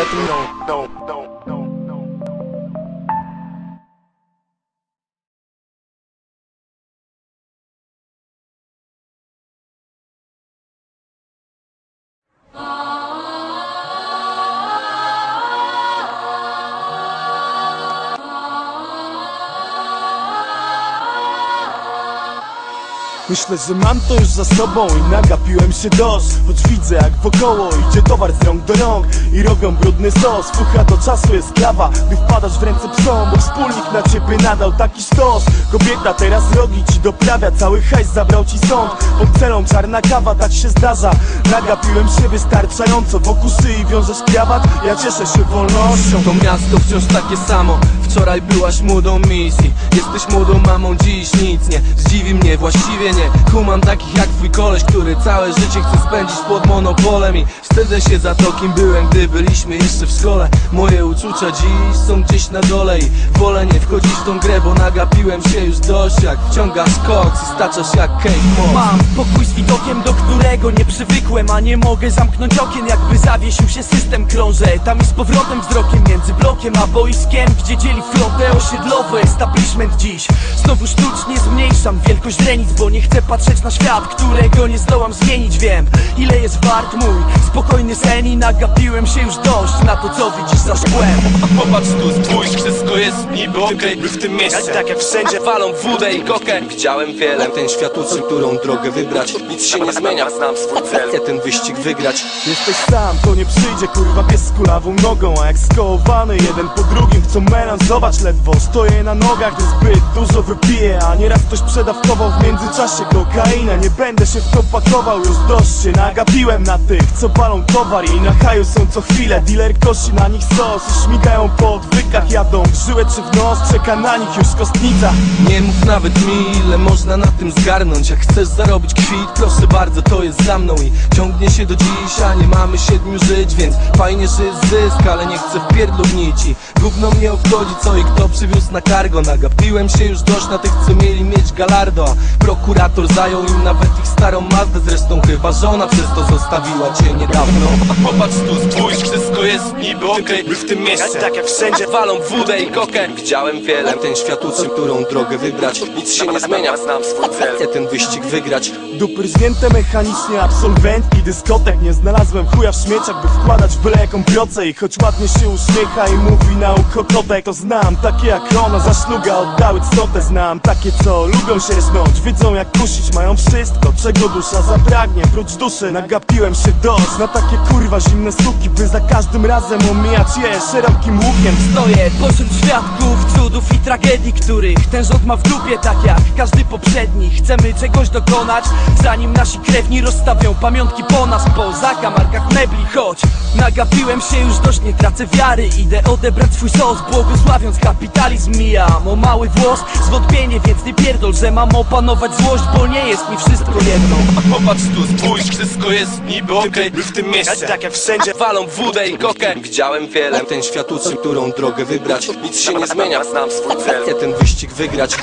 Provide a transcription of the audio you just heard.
amfetyn no, no, no, no, Myślę, że mam to już za sobą i nagapiłem się dość Choć widzę jak wokoło idzie towar z rąk do rąk I robią brudny sos, fucha do czasu jest klawa Gdy wpadasz w ręce psom, bo wspólnik na ciebie nadał taki sztos. Kobieta teraz rogi ci doprawia, cały hajs zabrał ci sąd. Pod celą czarna kawa, tak się zdarza. Nagapiłem się wystarczająco, wokół szyi wiążesz krawat. Ja cieszę się wolnością. To miasto wciąż takie samo. Wczoraj byłaś młodą misji. Jesteś młodą mamą, dziś nic nie. Zdziwi mnie, właściwie nie Kumam takich jak twój koleś Który całe życie chce spędzić pod monopolem I wstydzę się za to kim byłem Gdy byliśmy jeszcze w szkole. Moje uczucia dziś są gdzieś na dole I wolę nie wchodzić w tą grę Bo nagapiłem się już dość Jak wciągasz koks i staczasz jak Kate Moss. Mam pokój z widokiem, do którego nie przywykłem A nie mogę zamknąć okien, jakby zawiesił się system Krążę. Tam i z powrotem wzrokiem między blokiem a boiskiem Gdzie dzieli flotę osiedlowy establishment dziś Znowu sztucznie zmniejszam wielkość granic Bo nie chcę patrzeć na świat, którego nie zdołam zmienić. Wiem, ile jest wart mój spokojny sen I nagapiłem się już dość na to, co widzisz za szkłem. Popatrz tu, spójrz, wszystko jest niby okej okay, w tym mieście. Tak jak wszędzie Walą wódę i kokę. Widziałem wiele. Ten świat uczy, którą drogę wybrać? Nic się nie zmienia, znam swój cel Chcę ten wyścig wygrać. Jesteś sam, to nie przyjdzie kurwa pies z kulawą nogą A jak skołowany jeden po drugim chcą melanż Zobacz ledwo, stoję na nogach, gdy zbyt dużo wypiję A nieraz ktoś przedawkował w międzyczasie kokainę. Nie będę się w to pakował, już dość się nagapiłem na tych Co palą towar i na haju są co chwilę Dealer kosi na nich sos i śmigają po odwykach Jadą w żyłę czy w nos, czeka na nich już kostnica. Nie mów nawet mi, ile można na tym zgarnąć. Jak chcesz zarobić kwit, proszę bardzo, to jest za mną I ciągnie się do dziś, a nie mamy siedmiu żyć Więc fajnie, że jest zysk, ale nie chcę w pierdlu gnić I gówno mnie obchodzi, co i kto przywiózł na cargo. Nagapiłem się już dość na tych, co mieli mieć galardo. A prokurator zajął im nawet ich starą Mazdę. Zresztą chyba żona przez to zostawiła cię niedawno. Popatrz tu, spójrz, wszystko jest niby okej. W tym mieście Tak jak wszędzie Walą wódę i kokę Widziałem wiele. Ten świat uczy, którą drogę wybrać. Nic się nie zmienia, znam swój cel. Chcę ten wyścig wygrać. Dupy zwięte mechanicznie absolwentki dyskotek. Nie znalazłem chuja w śmieciach, by wkładać w byle jaką procę I choć ładnie się uśmiecha i mówi na ucho kotek To znam. Takie jak ona, za szluga oddały cnotę Znam. Takie co lubią się rżnąć Wiedzą jak kusić, mają wszystko Czego dusza zapragnie, prócz duszy Nagapiłem się dość na takie kurwa zimne suki By za każdym razem omijać je. Szerokim łukiem Stoję pośród świadków, cudów i tragedii, których ten rząd ma w dupie tak jak każdy poprzedni. Chcemy czegoś dokonać, zanim nasi krewni rozstawią pamiątki po nas Po zakamarkach mebli, choć nagapiłem się już dość, nie tracę wiary. Idę odebrać swój sos, błogosławiąc kapitalizm. Mijam o mały włos, zwątpienie, więc nie pierdol, że mam opanować złość Bo nie jest mi wszystko jedno. Popatrz tu, spójrz, wszystko jest niby okej w tym mieście. Tak jak wszędzie Walą wódę i kokę. Widziałem wiele. Ten świat uczy, którą drogę wybrać. Nic się nie zmienia, znam swój cel. Chcę ten wyścig wygrać